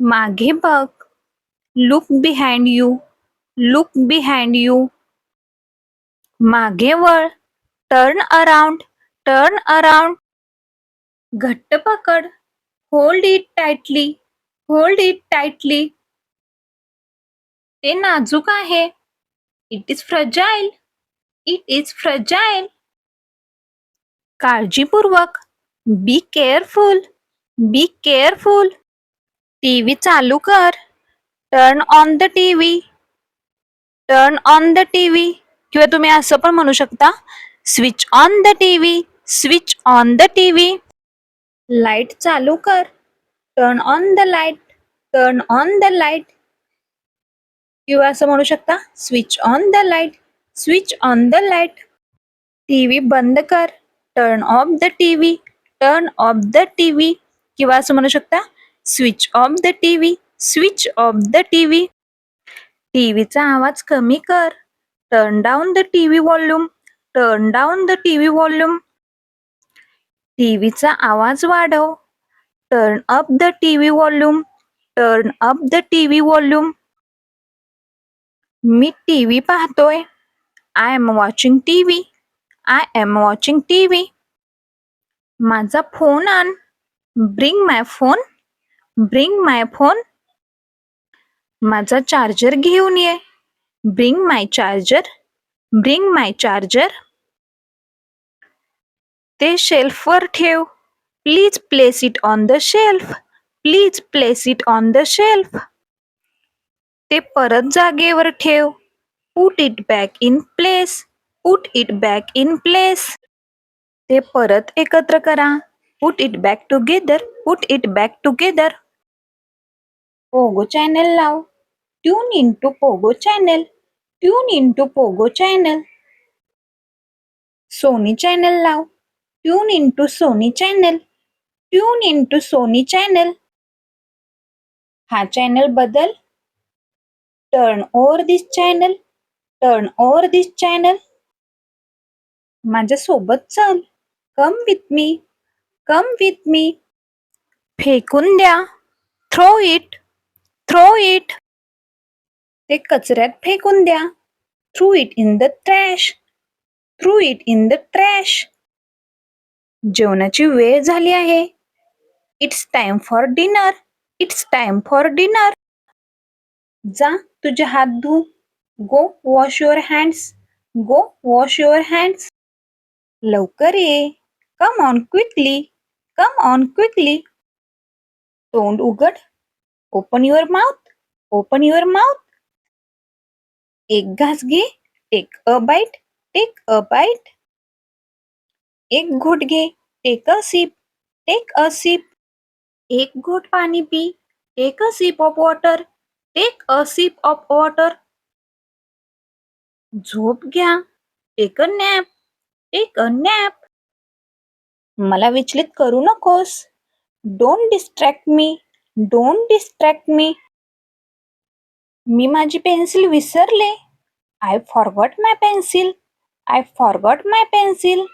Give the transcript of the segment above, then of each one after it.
मागे बघ. Look behind you look behind you मागे वळ. टर्न अराउंड टर्न अराउंड घट्ट पकड. Hold it tightly hold it tightly ते नाजूक आहे. It is fragile it is fragile काळजीपूर्वक. Be careful be careful TV चालू कर. Turn on the TV turn on the TV किंवा तुम्ही असं पण म्हणू शकता switch on the TV switch on the TV light चालू कर. Turn on the light turn on the light किंवा असं म्हणू शकता switch on the light switch on the light TV बंद कर. Turn off the TV turn off the TV किंवा असं म्हणू शकता switch off the TV switch off the TV टीव्हीचा आवाज कमी कर. Turn down the TV volume turn down the TV volume टीव्हीचा आवाज वाढव. Turn up the TV volume turn up the TV volume me TV पाहतोय. I am watching TV I am watching TV माझा phone आण bring my phone bring my phone माझा charger घेऊन ये. Bring my charger bring my charger ते शेल्फवर ठेव. Please place it on the shelf please place it on the shelf ते परत जागेवर ठेव. Put it back in place put it back in place ते परत एकत्र करा. Put it back together put it back together Pogo channel लाव. Tune in to Pogo channel. Tune in to Pogo channel. Sony channel लाव. Tune in to Sony channel. Tune in to Sony channel. हा channel बदल. Turn over this channel turn over this channel माझ्या सोबत चल. Come with me come with me फेकून द्या. Throw it throw it ते कचऱ्यात फेकून द्या. Throw it in the trash throw it in the trash जेवणाची वेळ झाली आहे. It's time for dinner it's time for dinner जा तुझे हात धु. Go wash your hands go wash your hands लवकर ये. Come on quickly come on quickly तोंड उघड. Open your mouth open your mouth एक घास घे take a bite take a bite एक घोट घे take a sip take a sip एक घोट पाणी P take a sip of water take a sip of water झोप घ्या take a nap take a nap मला विचलित करू नकोस. Don't distract me don't distract me मी माझी पेन्सिल विसरले. I forgot my pencil I forgot my pencil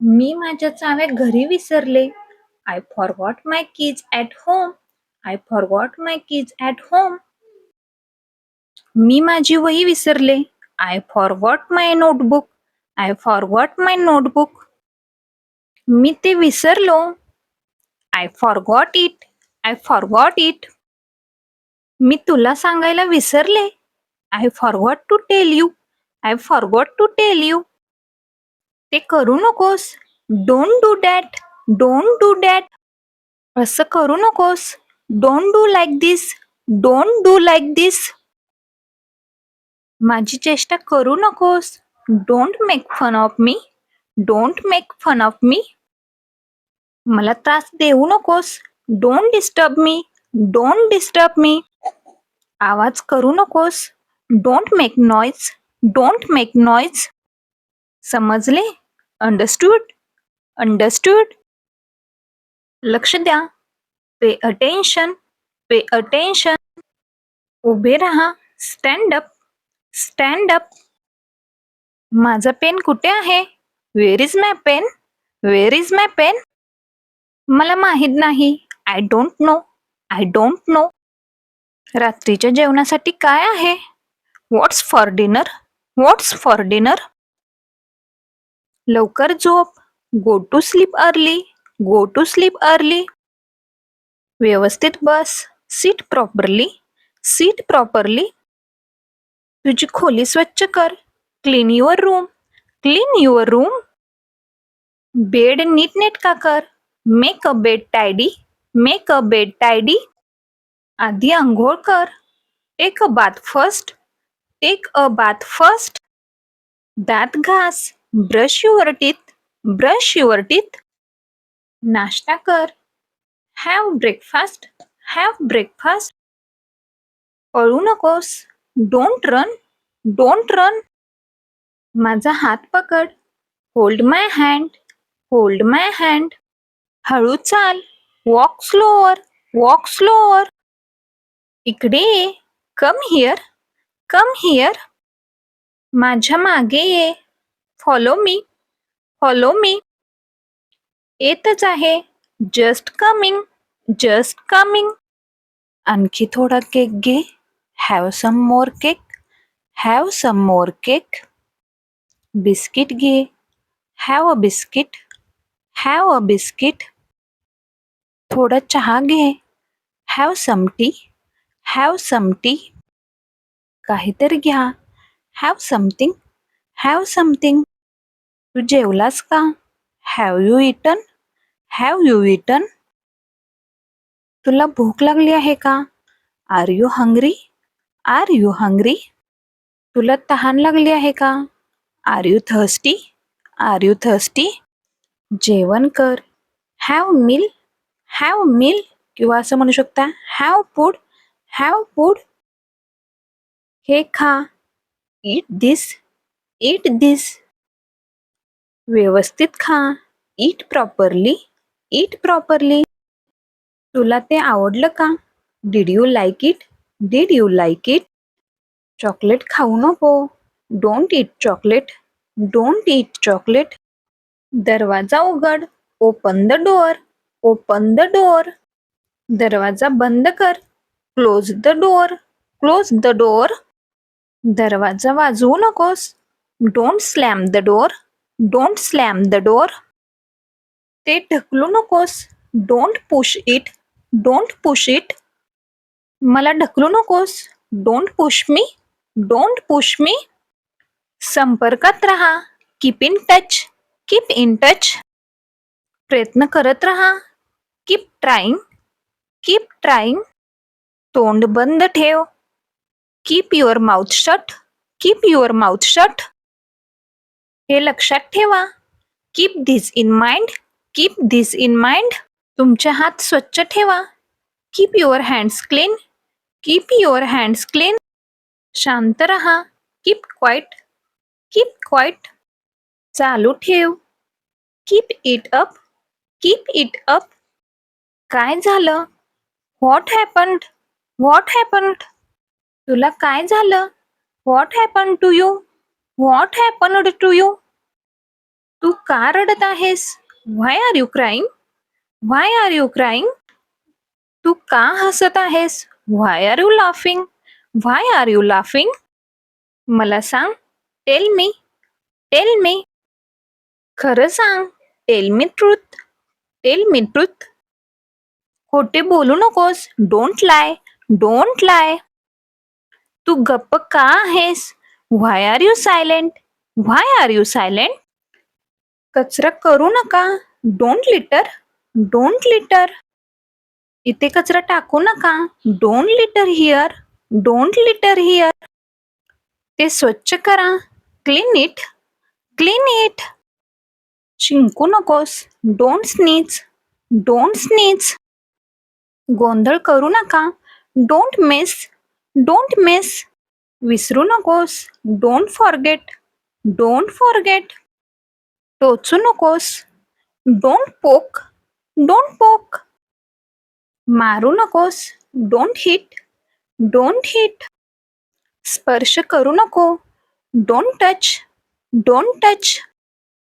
मी माझ्या चाव्या घरी विसरले. I forgot my keys at home I forgot my keys at home मी माझी वही विसरले. I forgot my notebook I forgot my notebook मी ते विसरलो. I forgot it I forgot it मी तुला सांगायला विसरले. I forgot to tell you I forgot to tell you ते करू नकोस. Don't do that don't do that असं करू नकोस. Don't do like this don't do like this माझी चेष्टा करू नकोस. Don't make fun of me don't make fun of me मला त्रास देऊ नकोस. Don't disturb me don't disturb me आवाज करू नकोस. Don't make noise don't make noise समजले? अंडरस्टूड अंडरस्टूड लक्ष द्या. पे अटेन्शन पे अटेन्शन उभे राहा. स्टँड अप स्टँड अप माझा पेन कुठे आहे? Where is my pen where is my pen मला माहीत नाही. I don't know I don't know रात्रीच्या जेवणासाठी काय आहे? What's for dinner what's for dinner लवकर झोप. Go to sleep early go to sleep early व्यवस्थित बस. सीट प्रॉपरली सीट प्रॉपरली तुझी खोली स्वच्छ कर. Clean your room clean your room bed नीटनेटका कर. Make a bed tidy make a bed tidy आधी आंघोळ कर take a bath first take a bath first दात घास brush your teeth brush your teeth नाश्ता कर हॅव ब्रेकफास्ट हॅव ब्रेकफास्ट पळू नकोस डोंट रन डोंट रन माझा हात पकड hold my hand hold my hand हळू चाल. वॉक स्लोअर वॉक स्लोअर इकडे ये कम हिअर कम हिअर माझ्या मागे ये. फॉलो मी फॉलो मी येतच आहे. जस्ट कमिंग जस्ट कमिंग आणखी थोडा केक घे. Have some more cake have some more cake biscuit घे. Have a biscuit have a biscuit थोडा चहा घे have some tea. Have some tea. काहीतरी घ्या हॅव समथिंग। Have something. तू जेवलास का। Have you eaten have you eaten तुला भूक लागली आहे का? Are you hungry? Are you hungry? तुला तहान लागली आहे का? Are you thirsty? Are you thirsty? जेवण कर। हॅव मिल हॅव मिल किंवा असं म्हणू शकता. हॅव फूड हॅव फूड हे खा. इट दिस इट दिस व्यवस्थित खा. इट प्रॉपरली इट प्रॉपरली तुला ते आवडलं का? Did you like it did you like it chocolate खाऊ नको. Don't eat chocolate don't eat chocolate दरवाजा उघड. Open the door open the door दरवाजा बंद कर. Close the door close the door दरवाजा वाजवू नकोस. Don't slam the door don't slam the door ते ढकलू नकोस. Don't push it don't push it मला ढकलू नकोस. Don't push me don't push me संपर्कात राहा. Keep in touch keep in touch प्रयत्न करत राहा. कीप ट्राईंग कीप ट्राईंग तोंड बंद ठेव. Keep your mouth shut keep your mouth shut हे लक्षात ठेवा. Keep this in mind keep this in mind तुमचे हात स्वच्छ ठेवा. Keep your hands clean keep your hands clean शांत रहा. कीप क्वाईट कीप क्वाईट चालू ठेव. Keep it up keep it up काय झालं? व्हॉट हॅपन्ड व्हॉट हॅपन्ड तुला काय झालं? What happen to you what happened to you तू का रडत आहेस? Why are you crying why are you crying तू का हसत आहेस? Why are you laughing why are you laughing मला सांग. टेल मी टेल मी खरं सांग. Tell me truth tell me truth खोटे बोलू नकोस. डोंट लाय डोंट लाय तू गप्प का आहेस? Why are you silent why are you silent कचरा करू नका. डोंट लिटर डोंट लिटर इथे कचरा टाकू नका. Don't litter here don't litter here ते स्वच्छ करा. क्लीन इट क्लीन इट शिंकू नकोस. डोंट स्नीच डोंट स्नीच गोंधळ करू नका. डोंट मिस डोंट मिस विसरू नकोस. डोंट फॉरगेट डोंट फॉरगेट टोचू नकोस. डोंट पोक डोंट पोक मारू नकोस. डोंट हिट डोंट हिट स्पर्श करू नको. Don't touch don't touch